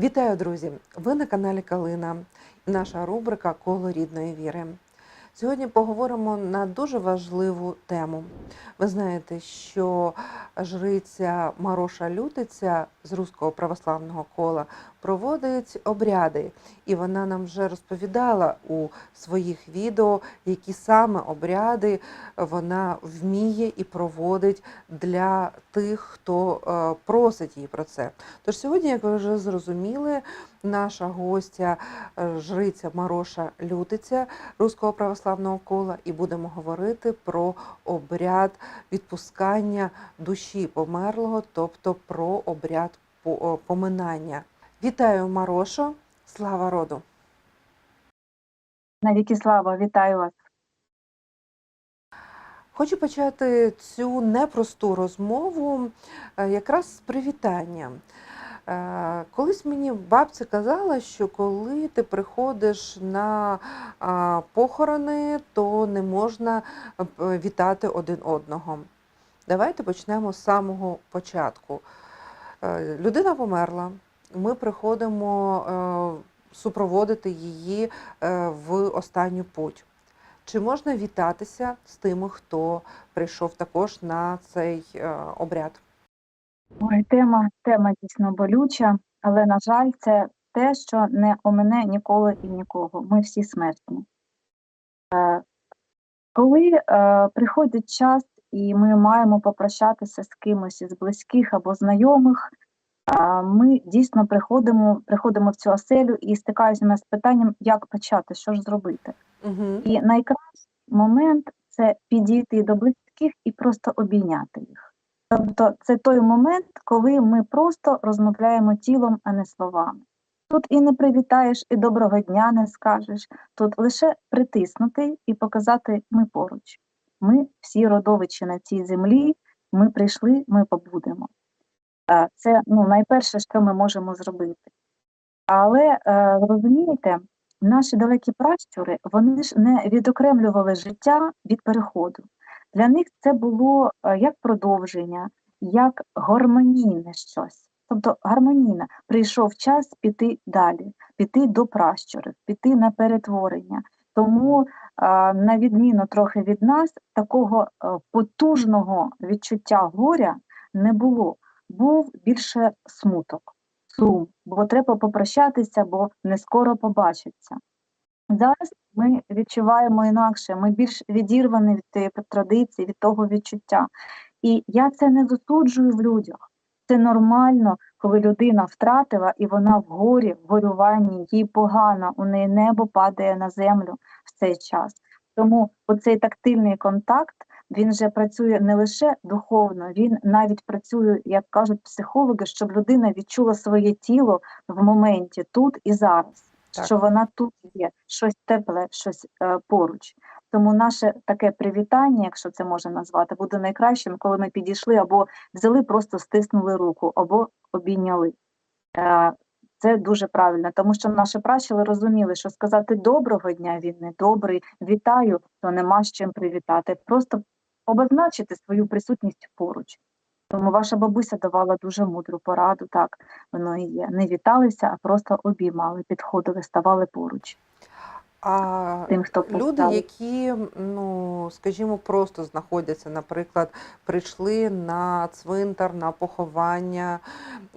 Вітаю, друзі! Ви на каналі Калина. Наша рубрика Коло рідної віри. Сьогодні поговоримо на дуже важливу тему. Ви знаєте, що жриця Мароша Лютиця з Руського православного кола проводить обряди, і вона нам вже розповідала у своїх відео, які саме обряди вона вміє і проводить для тих, хто е, просить її про це. Тож сьогодні, як ви вже зрозуміли, наша гостя е, жриця Мароша Лютиця Руського православного кола, і будемо говорити про обряд відпускання душі померлого, тобто про обряд поминання. Вітаю, Марошо! Слава роду! Навіки слава, вітаю вас. Хочу почати цю непросту розмову е, якраз з привітання. Е, Колись мені бабця казала, що коли ти приходиш на похорони, то не можна е, вітати один одного. Давайте почнемо з самого початку. Е, Людина померла, ми приходимо супроводити її в останню путь. Чи можна вітатися з тими, хто прийшов також на цей обряд? Ой, тема, тема дійсно болюча, але, на жаль, це те, що не омине ніколи і нікого. Ми всі смертні. Е, коли е, приходить час, і ми маємо попрощатися з кимось із близьких або знайомих, е, ми дійсно приходимо, приходимо в цю оселю і стикаємося з питанням, як почати, що ж зробити. Угу. І найкращий момент це підійти до близьких і просто обійняти їх. Тобто це той момент, коли ми просто розмовляємо тілом, а не словами. Тут і не привітаєш, і доброго дня не скажеш. Тут лише притиснути і показати ми поруч. Ми всі родовичі на цій землі, ми прийшли, ми побудемо. Е, Це ну, найперше, що ми можемо зробити. Але е, розумієте, наші далекі пращури вони ж не відокремлювали життя від переходу. Для них це було е, як продовження, як гармонійне щось. Тобто гармонійне. Прийшов час піти далі, піти до пращурів, піти на перетворення. Тому, е, на відміну трохи від нас, такого е, потужного відчуття горя не було. Був більше смуток, сум, бо треба попрощатися, бо не скоро побачиться. Зараз ми відчуваємо інакше, ми більш відірвані від традиції, від того відчуття. І я це не засуджую в людях. Це нормально, коли людина втратила і вона в горі, в горюванні, їй погано, у неї небо падає на землю в цей час. Тому оцей тактильний контакт він вже працює не лише духовно, він навіть працює, як кажуть психологи, щоб людина відчула своє тіло в моменті тут і зараз Так. що вона тут є, щось тепле, щось е, поруч. Тому наше таке привітання, якщо це можна назвати, буде найкращим, коли ми підійшли або взяли, просто стиснули руку, або обійняли. Е, це дуже правильно, тому що наші пращури розуміли, що сказати доброго дня він не добрий, вітаю, то нема з чим привітати. Просто обозначити свою присутність поруч. Тому ваша бабуся давала дуже мудру пораду, так воно і є. Не віталися, а просто обіймали, підходили, ставали поруч А тим, хто люди, які, ну скажімо, просто знаходяться, наприклад, прийшли на цвинтар, на поховання,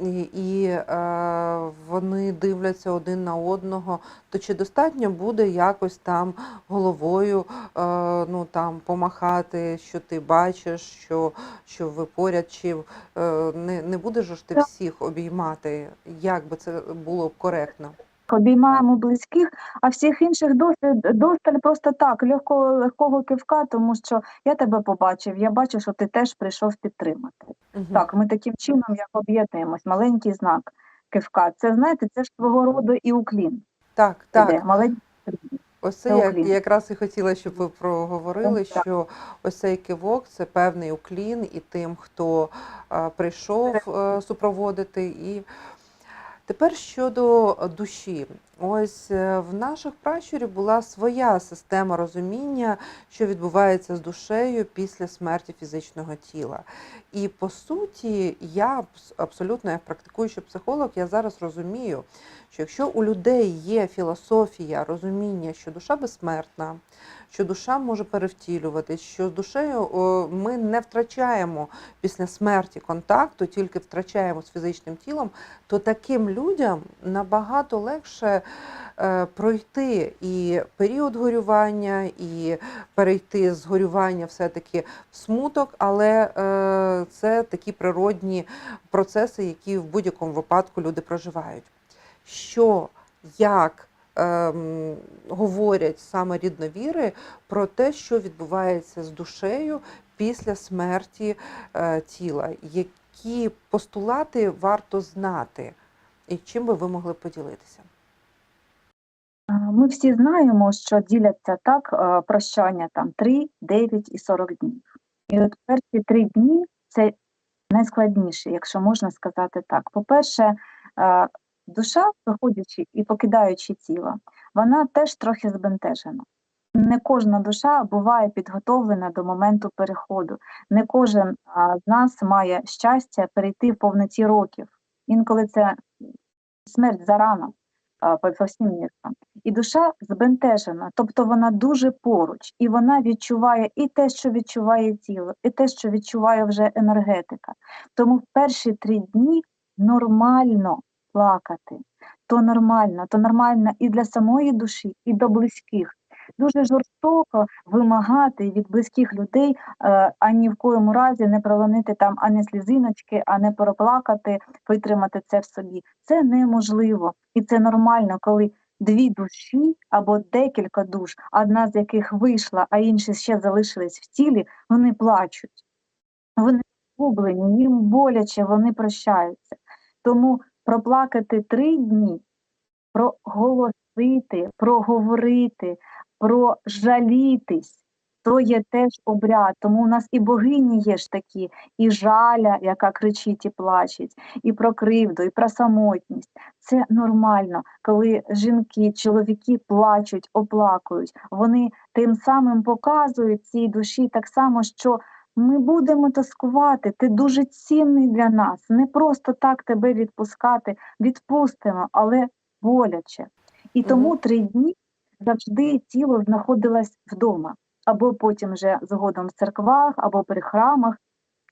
і, і е, вони дивляться один на одного, то чи достатньо буде якось там головою е, ну, там, помахати, що ти бачиш, що, що ви поряд, чи е, не, не будеш ж ти всіх обіймати? Як би це було б коректно? Обіймаємо близьких, а всіх інших досить досталь просто так, легкого, легкого кивка, тому що я тебе побачив, я бачу, що ти теж прийшов підтримати. Мгм. Так, ми таким чином як об'єднуємось, маленький знак кивка. Це знаєте, це ж свого роду і уклін. так, так. Іде, маленький Ось це я якраз і хотіла, щоб ви проговорили, що ось цей кивок це певний уклін і тим, хто прийшов е, супроводити. І Тепер щодо душі. Ось е, в наших пращурів була своя система розуміння, що відбувається з душею після смерті фізичного тіла. І по суті, я абсолютно як практикуючий психолог, я зараз розумію, що якщо у людей є філософія, розуміння, що душа безсмертна, що душа може перевтілюватись, що з душею ми не втрачаємо після смерті контакту, тільки втрачаємо з фізичним тілом, то таким людям набагато легше е, пройти і період горювання, і перейти з горювання все-таки в смуток, але е, це такі природні процеси, які в будь-якому випадку люди проживають. Що, як ем, говорять саме рідновіри про те, що відбувається з душею після смерті е, тіла, які постулати варто знати, і чим би ви могли поділитися? Ми всі знаємо, що діляться так е, прощання там 3, 9 і 40 днів. І от перші три дні це найскладніше, якщо можна сказати так. По-перше, е, душа, виходячи і покидаючи тіло, вона теж трохи збентежена. Не кожна душа буває підготовлена до моменту переходу. Не кожен з нас має щастя перейти в повноті років. Інколи це смерть зарано по всім міркам. І душа збентежена, тобто вона дуже поруч, і вона відчуває і те, що відчуває тіло, і те, що відчуває вже енергетика. Тому в перші три дні нормально плакати. То нормально, то нормально і для самої душі, і до близьких. Дуже жорстоко вимагати від близьких людей е, ані в коєму разі не пролонити там ані слізиночки, а не проплакати, витримати це в собі. Це неможливо, і це нормально, коли дві душі або декілька душ, одна з яких вийшла, а інші ще залишились в тілі, вони плачуть. Вони згублені, їм боляче, вони прощаються. Тому проплакати три дні, проголосити, проговорити, прожалітись. То є теж обряд, тому у нас і богині є ж такі, і жаля, яка кричить і плачеть, і про кривду, і про самотність. Це нормально, коли жінки, чоловіки плачуть, оплакують. Вони тим самим показують цій душі так само, що ми будемо тоскувати, ти дуже цінний для нас. Не просто так тебе відпускати, відпустимо, але боляче. І тому три дні завжди тіло знаходилось вдома, або потім вже згодом в церквах, або при храмах,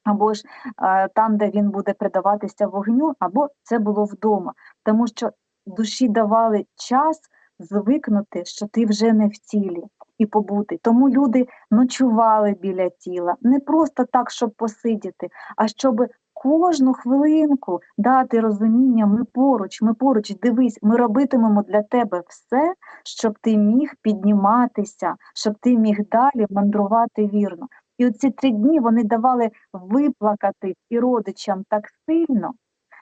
або ж е, там, де він буде предаватися вогню, або це було вдома. Тому що душі давали час звикнути, що ти вже не в тілі і побути. Тому люди ночували біля тіла, не просто так, щоб посидіти, а щоб кожну хвилинку дати розуміння, ми поруч, ми поруч, дивись, ми робитимемо для тебе все, щоб ти міг підніматися, щоб ти міг далі мандрувати вірно. І оці три дні вони давали виплакати і родичам так сильно,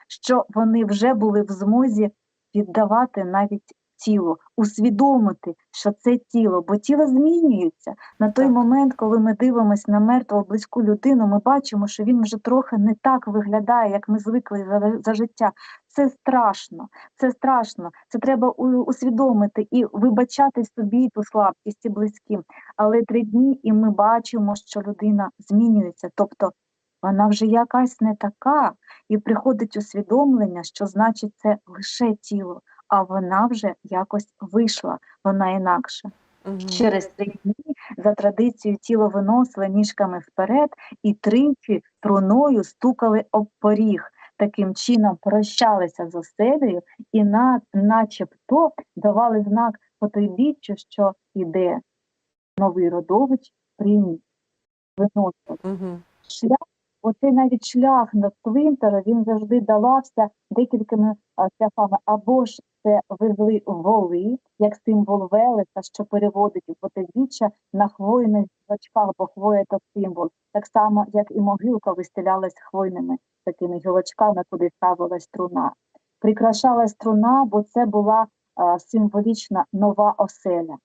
що вони вже були в змозі віддавати навіть тіло, усвідомити, що це тіло, бо тіло змінюється. На той Так. момент, коли ми дивимося на мертву близьку людину, ми бачимо, що він вже трохи не так виглядає, як ми звикли за, за життя. Це страшно, це страшно. Це треба усвідомити і вибачати собі ту слабкість і близьким. Але три дні, і ми бачимо, що людина змінюється. Тобто вона вже якась не така, і приходить усвідомлення, що значить це лише тіло, а вона вже якось вийшла, вона інакше. Мгм. Через три дні за традицією тіло виносили ніжками вперед і тричі труною стукали об поріг. Таким чином прощалися з оселею і на, начебто давали знак потойбіччю, що іде новий родович прийміть. Виносили Мгм. шлях, оцей навіть шлях на цвинтара, він завжди давався декількома шляхами. Або ж це везли воли, як символ велика, що переводить у потовіччя на хвойних гілочках, бо хвоя то символ. Так само, як і могилка вистелялась хвойними такими гілочками, куди ставилась труна. Прикрашала струна, бо це була а, символічна нова оселя.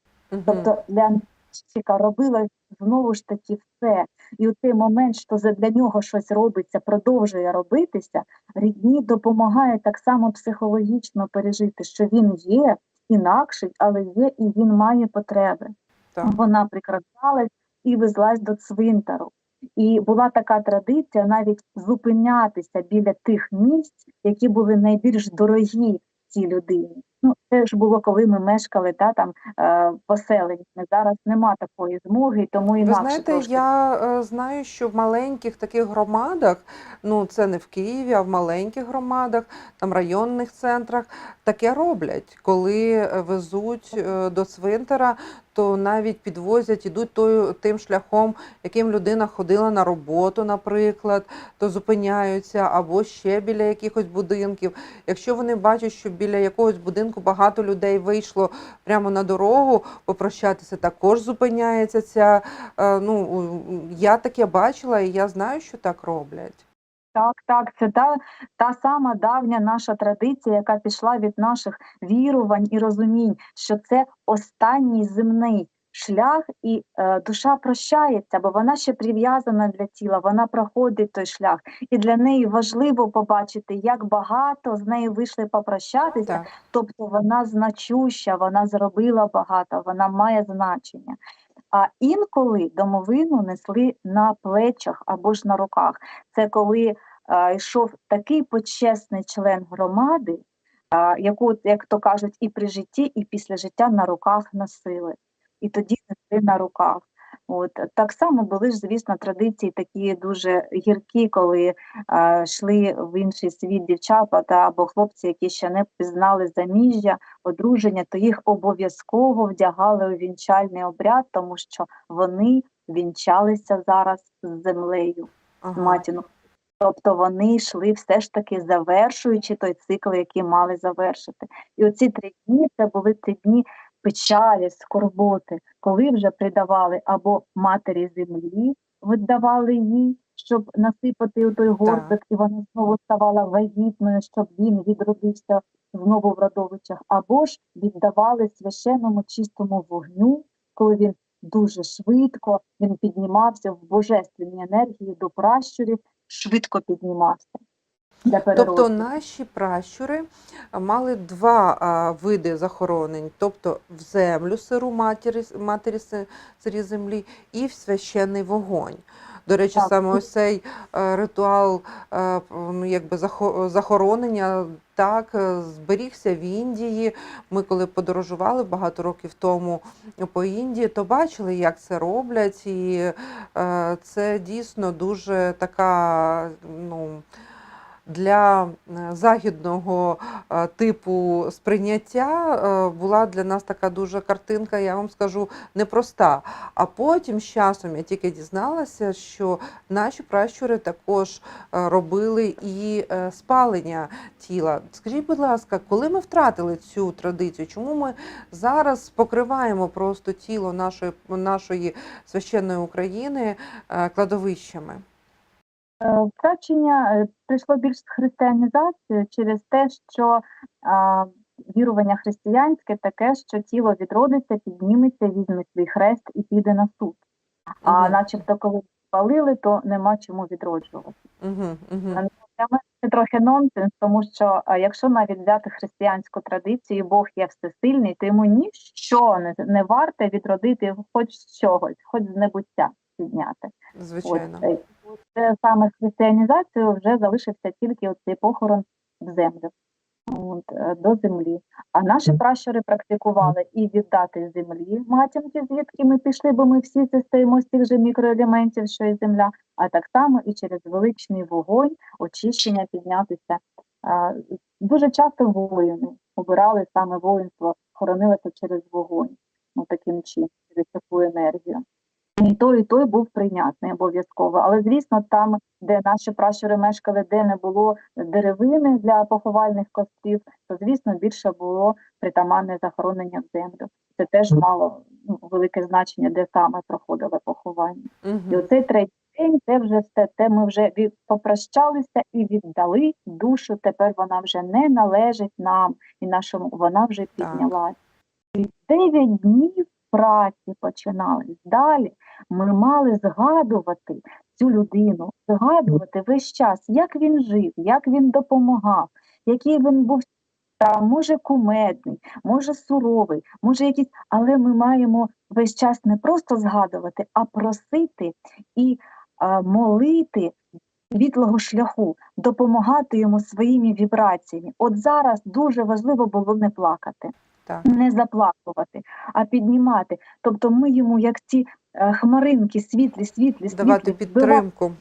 Тобто для прапорщика робила знову ж таки все. І у цей момент, що для нього щось робиться, продовжує робитися, рідні допомагає так само психологічно пережити, що він є інакший, але є і він має потреби. Так. Вона прикрашалась і везлась до цвинтару. І була така традиція навіть зупинятися біля тих місць, які були найбільш дорогі цій людині. Ну, це ж було, коли ми мешкали та, там, е, поселеннями. Зараз нема такої змоги, і тому Ви інакше знаєте, трошки. я е, знаю, що в маленьких таких громадах, ну це не в Києві, а в маленьких громадах, там районних центрах, таке роблять, коли е, везуть е, до цвинтара, то навіть підвозять, ідуть тою тим шляхом, яким людина ходила на роботу, наприклад, то зупиняються або ще біля якихось будинків. Якщо вони бачать, що біля якогось будинку багато людей вийшло прямо на дорогу попрощатися, також зупиняється ця. е, Ну я таке бачила, і я знаю, що так роблять. Так, так, це та, та сама давня наша традиція, яка пішла від наших вірувань і розумінь, що це останній земний шлях, і е, душа прощається, бо вона ще прив'язана для тіла, вона проходить той шлях, і для неї важливо побачити, як багато з нею вийшли попрощатися, Так. Тобто вона значуща, вона зробила багато, вона має значення. А інколи домовину несли на плечах або ж на руках. Це коли а, йшов такий почесний член громади, а, яку, як то кажуть, і при житті, і після життя на руках носили. І тоді несли на руках. От так само були ж, звісно, традиції такі дуже гіркі, коли е, йшли в інший світ дівчата та або хлопці, які ще не пізнали заміжжя, одруження, то їх обов'язково вдягали у вінчальний обряд, тому що вони вінчалися зараз з землею, Ага. матіною. Тобто вони йшли все ж таки завершуючи той цикл, який мали завершити. І оці три дні це були три дні печалі, скорботи, коли вже придавали або матері землі, віддавали їй, щоб насипати у той горбик, і вона знову ставала вагітною, щоб він відродився знову в родовичах, або ж віддавали священному чистому вогню, коли він дуже швидко він піднімався в божественній енергії до пращурів, швидко піднімався. Для Тобто наші пращури мали два а, види захоронень: тобто в землю сиру матері, матері сирі землі і в священний вогонь. До речі, Так. саме ось цей ритуал ну, якби захоронення так е, зберігся в Індії. Ми коли подорожували багато років тому по Індії, то бачили, як це роблять, і е, це дійсно дуже така, ну для е, західного е, типу сприйняття е, була для нас така дуже картинка, я вам скажу, непроста. А потім з часом я тільки дізналася, що наші пращури також робили і спалення тіла. Скажіть, будь ласка, коли ми втратили цю традицію? Чому ми зараз покриваємо просто тіло нашої, нашої священної України кладовищами? Е, Втрачення е, прийшло більш з християнізацією через те, що а, вірування християнське таке, що тіло відродиться, підніметься, візьме свій хрест і піде на суд. А Мгм. начебто, коли спалили, то нема чому відроджувати. Угу, угу. Для мене це трохи нонсенс, тому що якщо навіть взяти християнську традицію, Бог є всесильний, то йому ніщо не, не варте відродити хоч з чогось, хоч з небуття підняти. Звичайно. От, е, це саме з християнізацією вже залишився тільки цей похорон в землю, от, е, до землі. А наші пращури практикували і віддати землі матінки, звідки ми пішли, бо ми всі це стоїмо з тих же мікроелементів, що і земля, а так само і через величний вогонь, очищення піднятися. Дуже часто воїни обирали саме воїнство, хоронилися через вогонь, ну таким чином, через таку енергію. І той, і той був прийнятний обов'язково. Але звісно, там, де наші пращури мешкали, де не було деревини для поховальних кострів, то звісно більше було притаманне захоронення в землю. Це теж мало ну, велике значення, де саме проходило поховання. І Угу. оцей третій день це вже все. Те ми вже від попрощалися і віддали душу. Тепер вона вже не належить нам і нашому. Вона вже піднялась. І дев'ять днів праці починались. Далі ми мали згадувати цю людину, згадувати весь час, як він жив, як він допомагав, який він був там, може кумедний, може суровий, може якийсь, але ми маємо весь час не просто згадувати, а просити і а, молити світлого шляху, допомагати йому своїми вібраціями. От зараз дуже важливо було не плакати Так. не заплакувати, а піднімати. Тобто ми йому, як ці е, хмаринки, світлі, світлі, світлі, Давати підтримку.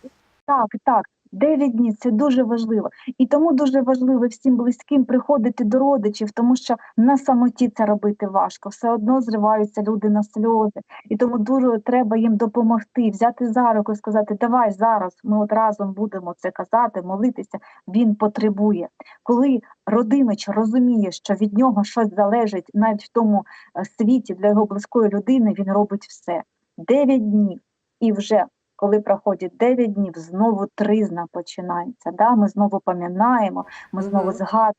Так, так. Дев'ять днів це дуже важливо. І тому дуже важливо всім близьким приходити до родичів, тому що на самоті це робити важко. Все одно зриваються люди на сльози. І тому дуже треба їм допомогти, взяти за руку і сказати, давай зараз ми от разом будемо це казати, молитися. Він потребує. Коли родимич розуміє, що від нього щось залежить навіть в тому е, світі для його близької людини, він робить все. Дев'ять днів і вже коли проходить 9 днів, знову тризна починається. Да? Ми знову пам'ятаємо, ми знову згадуємо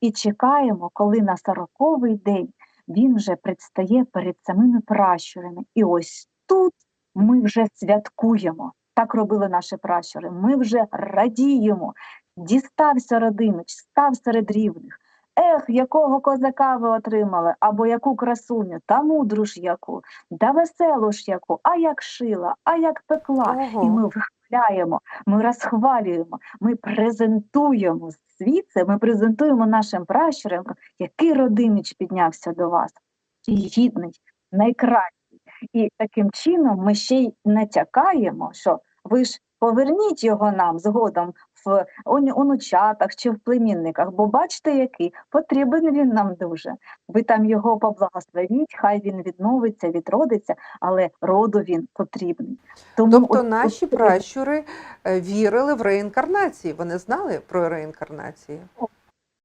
і чекаємо, коли на сороковий день він вже предстає перед самими пращурами. І ось тут ми вже святкуємо. Так робили наші пращури. Ми вже радіємо. Дістався родимич, став серед рівних. Ех, якого козака ви отримали, або яку красуню, та мудру ж яку, да веселу ж яку, а як шила, а як пекла. І ми вихваляємо, ми розхвалюємо, ми презентуємо світ, це ми презентуємо нашим пращурам, який родиміч піднявся до вас, гідний, найкращий. І таким чином ми ще й натякаємо, що ви ж поверніть його нам згодом в ону- онучатах чи в племінниках, бо бачите, який потрібен він нам дуже. Ви там його поблагословіть, хай він відновиться, відродиться, але роду він потрібний. Тому Тобто от- наші от- пращури е, вірили в реінкарнації. Вони знали про реінкарнації.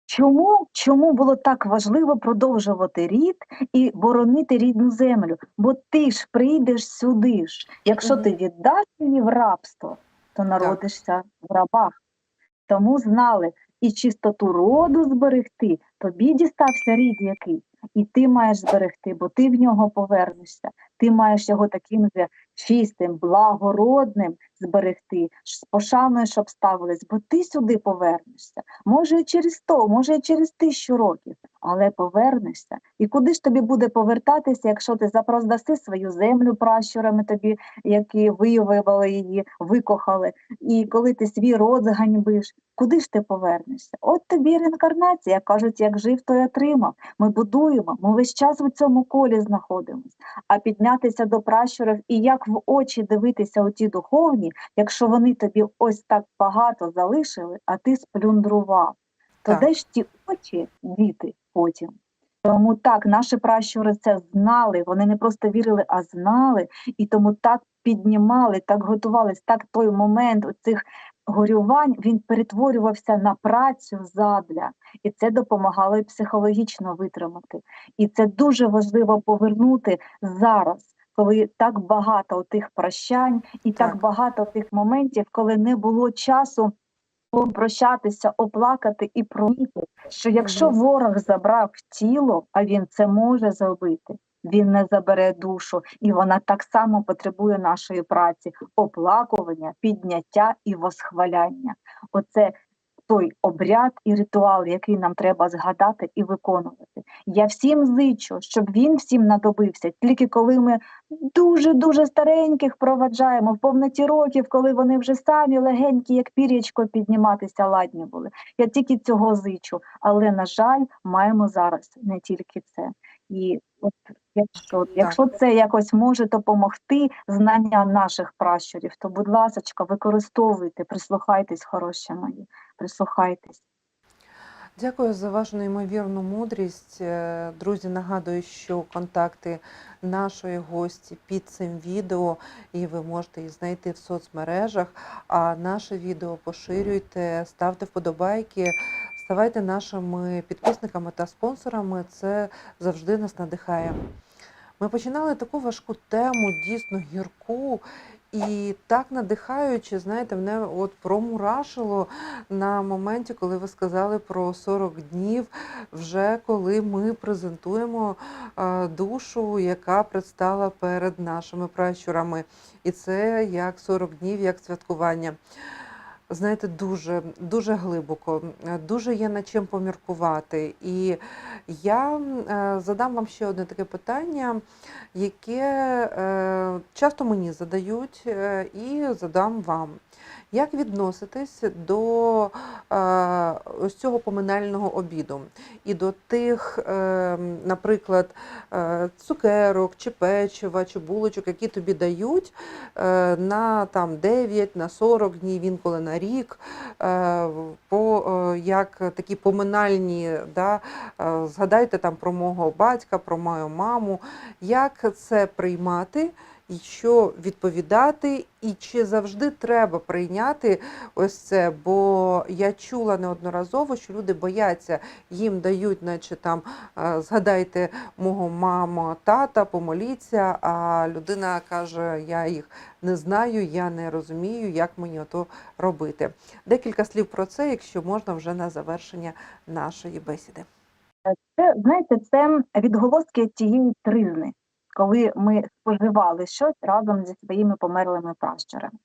Чому, чому було так важливо продовжувати рід і боронити рідну землю? Бо ти ж прийдеш сюди ж. Якщо ти віддаш її в рабство, то народишся в рабах. Тому знали і чистоту роду зберегти, тобі дістався рід який, і ти маєш зберегти, бо ти в нього повернешся. Ти маєш його таким же чистим, благородним зберегти, з пошаною, щоб ставились, бо ти сюди повернешся. Може, і через сто, може, і через тисячу років, але повернешся. І куди ж тобі буде повертатися, якщо ти запроздаси свою землю пращурами тобі, які виявили її, викохали, і коли ти свій род зганьбиш, куди ж ти повернешся? От тобі реінкарнація, кажуть, як жив, то й отримав. Ми будуємо, ми весь час у цьому колі знаходимось. А піднятися до пращурів і як в очі дивитися у ті духовні, якщо вони тобі ось так багато залишили, а ти сплюндрував, то Так. де ж ті очі діти потім? Тому так, наші пращури це знали, вони не просто вірили, а знали, і тому так піднімали, так готувались, так той момент цих горювань він перетворювався на працю задля, і це допомагало і психологічно витримати. І це дуже важливо повернути зараз, коли так багато тих прощань і так, Так. багато тих моментів, коли не було часу попрощатися, оплакати і пройти, що якщо ворог забрав тіло, а він це може зробити, він не забере душу, і вона так само потребує нашої праці, оплакування, підняття і восхваляння. Оце той обряд і ритуал, який нам треба згадати і виконувати. Я всім зичу, щоб він всім надобився, тільки коли ми дуже дуже стареньких проваджаємо в повноті років, коли вони вже самі легенькі, як пір'ячко, підніматися ладні були. Я тільки цього зичу, але на жаль, маємо зараз не тільки це. І от якщо, якщо це якось може допомогти знання наших пращурів, то будь ласка, використовуйте, прислухайтесь, хороші мої, прислухайтесь. Дякую за вашу неймовірну мудрість. Е, Друзі, нагадую, що контакти нашої гості під цим відео, і ви можете їх знайти в соцмережах. А наше відео поширюйте, ставте вподобайки, ставайте нашими підписниками та спонсорами. Це завжди нас надихає. Ми починали таку важку тему, дійсно гірку, І так надихаюче, знаєте, мене от промурашило на моменті, коли ви сказали про 40 днів, вже коли ми презентуємо е, душу, яка предстала перед нашими пращурами. І це як 40 днів, як святкування. Знаєте, дуже, дуже глибоко, е, дуже є над чим поміркувати. І я е, задам вам ще одне таке питання, яке е, часто мені задають, і задам вам. Як відноситесь до е, ось цього поминального обіду і до тих, е, наприклад, е, цукерок чи печива, чи булочок, які тобі дають е, на там 9, на 40 днів, інколи на рік, е, по, е, як такі поминальні, да, е, згадайте там про мого батька, про мою маму, як це приймати? І що відповідати, і чи завжди треба прийняти ось це? Бо я чула неодноразово, що люди бояться, їм дають, наче там згадайте мого маму, тата, помоліться. А людина каже: Я їх не знаю, я не розумію, як мені ото робити. Декілька слів про це, якщо можна, вже на завершення нашої бесіди. Це, знаєте, це відголоски тієї тризни, коли ми споживали щось разом зі своїми померлими пращурами.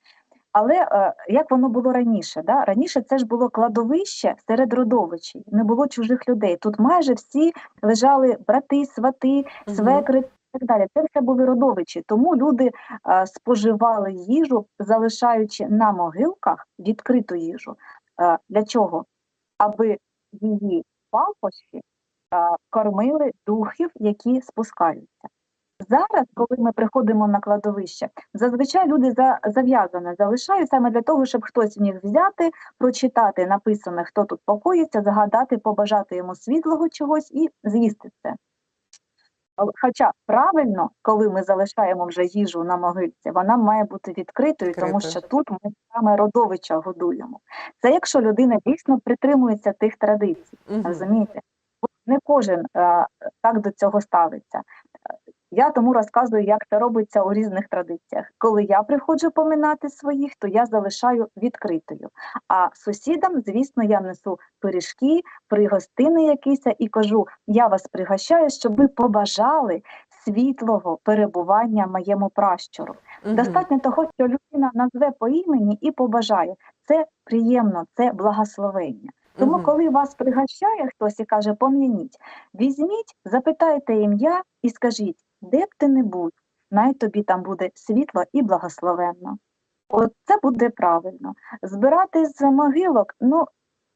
Але е, як воно було раніше? Да? Раніше це ж було кладовище серед родовичів, не було чужих людей. Тут майже всі лежали брати, свати, свекри і так далі. Це все були родовичі. Тому люди е, споживали їжу, залишаючи на могилках відкриту їжу. Е, для чого? Аби її е, кормили духів, які спускаються. Зараз, коли ми приходимо на кладовище, зазвичай люди за, зав'язане залишають саме для того, щоб хтось міг взяти, прочитати написане, хто тут покоїться, загадати, побажати йому світлого чогось і з'їсти це. Хоча правильно, коли ми залишаємо вже їжу на могильці, вона має бути відкритою, тому що тут ми саме родовича годуємо. Це якщо людина дійсно притримується тих традицій. Мгм. Розумієте? Не кожен е, так до цього ставиться. Я тому розказую, як це робиться у різних традиціях. Коли я приходжу поминати своїх, то я залишаю відкритою. А сусідам, звісно, я несу пиріжки, пригостини якісь і кажу: я вас пригощаю, щоб ви побажали світлого перебування моєму пращуру. Мгм. Достатньо того, що людина назве по імені і побажає. Це приємно, це благословення. Тому, коли вас пригощає хтось і каже, пом'яніть, візьміть, запитайте ім'я і скажіть, де б ти не будь, най тобі там буде світло і благословенно. От це буде правильно. Збирати з могилок, ну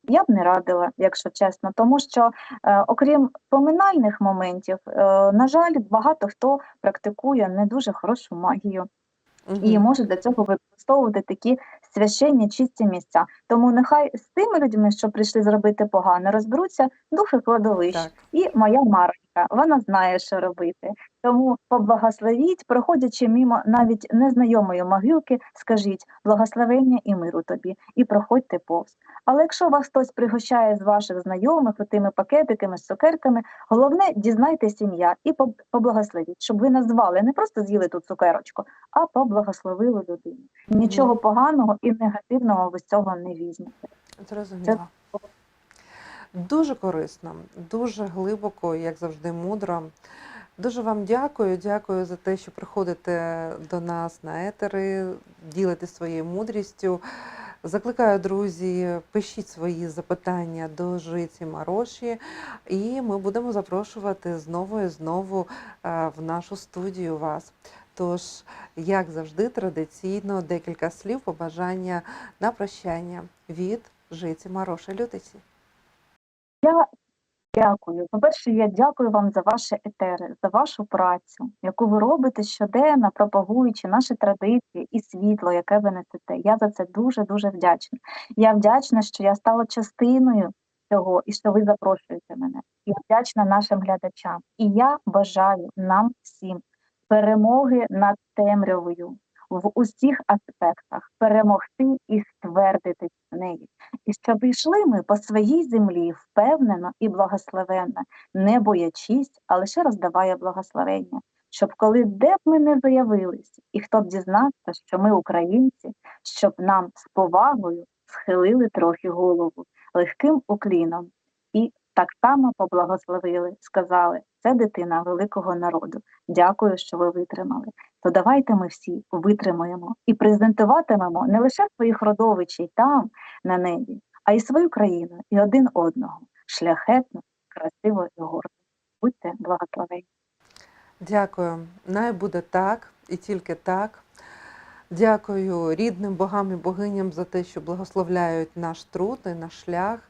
я б не радила, якщо чесно, тому що е, окрім поминальних моментів, е, на жаль, багато хто практикує не дуже хорошу магію і може для цього використовувати такі священні чисті місця. Тому нехай з тими людьми, що прийшли зробити погано, розберуться духи кладовищ. Так. І моя Маронька, вона знає, що робити. Тому поблагословіть, проходячи мимо навіть незнайомої могилки, скажіть благословення і миру тобі, і проходьте повз. Але якщо вас хтось пригощає з ваших знайомих тими пакетиками з цукерками, головне дізнайтесь ім'я і поб- поблагословіть, щоб ви назвали не просто з'їли ту цукерочку, а поблагословили людину. Нічого поганого і негативного ви з цього не візьмете. Зрозуміло. Дуже корисно, дуже глибоко, як завжди, мудро. Дуже вам дякую. Дякую за те, що приходите до нас на етери, ділитесь своєю мудрістю. Закликаю, друзі, пишіть свої запитання до жиці Мароші, і ми будемо запрошувати знову і знову е, в нашу студію вас. Тож, як завжди, традиційно декілька слів побажання на прощання від жиці Мароші Лютиці. Я дякую. По-перше, я дякую вам за ваші етери, за вашу працю, яку ви робите щоденно, пропагуючи наші традиції і світло, яке ви несете. Я за це дуже дуже вдячна. Я вдячна, що я стала частиною цього і що ви запрошуєте мене. Я вдячна нашим глядачам. І я бажаю нам всім перемоги над темрявою в усіх аспектах, перемогти і ствердитись в неї. І щоб йшли ми по своїй землі впевнено і благословенно, не боячись, а лише роздаває благословення. щоб коли де б ми не заявилися, і хто б дізнався, що ми українці, щоб нам з повагою схилили трохи голову легким укліном і так само поблагословили, сказали, це дитина великого народу. Дякую, що ви витримали. То давайте ми всі витримаємо і презентуватимемо не лише своїх родовичів там, на небі, а й свою країну і один одного шляхетно, красиво і гордо. Будьте благословені. Дякую. Най буде так і тільки так. Дякую рідним богам і богиням за те, що благословляють наш труд і наш шлях.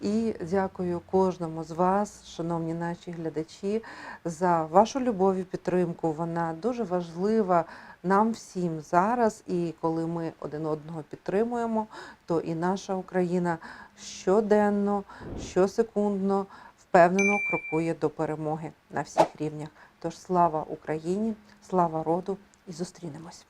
І дякую кожному з вас, шановні наші глядачі, за вашу любов і підтримку. Вона дуже важлива нам всім зараз. І коли ми один одного підтримуємо, то і наша Україна щоденно, щосекундно впевнено крокує до перемоги на всіх рівнях. Тож слава Україні, слава роду і зустрінемось.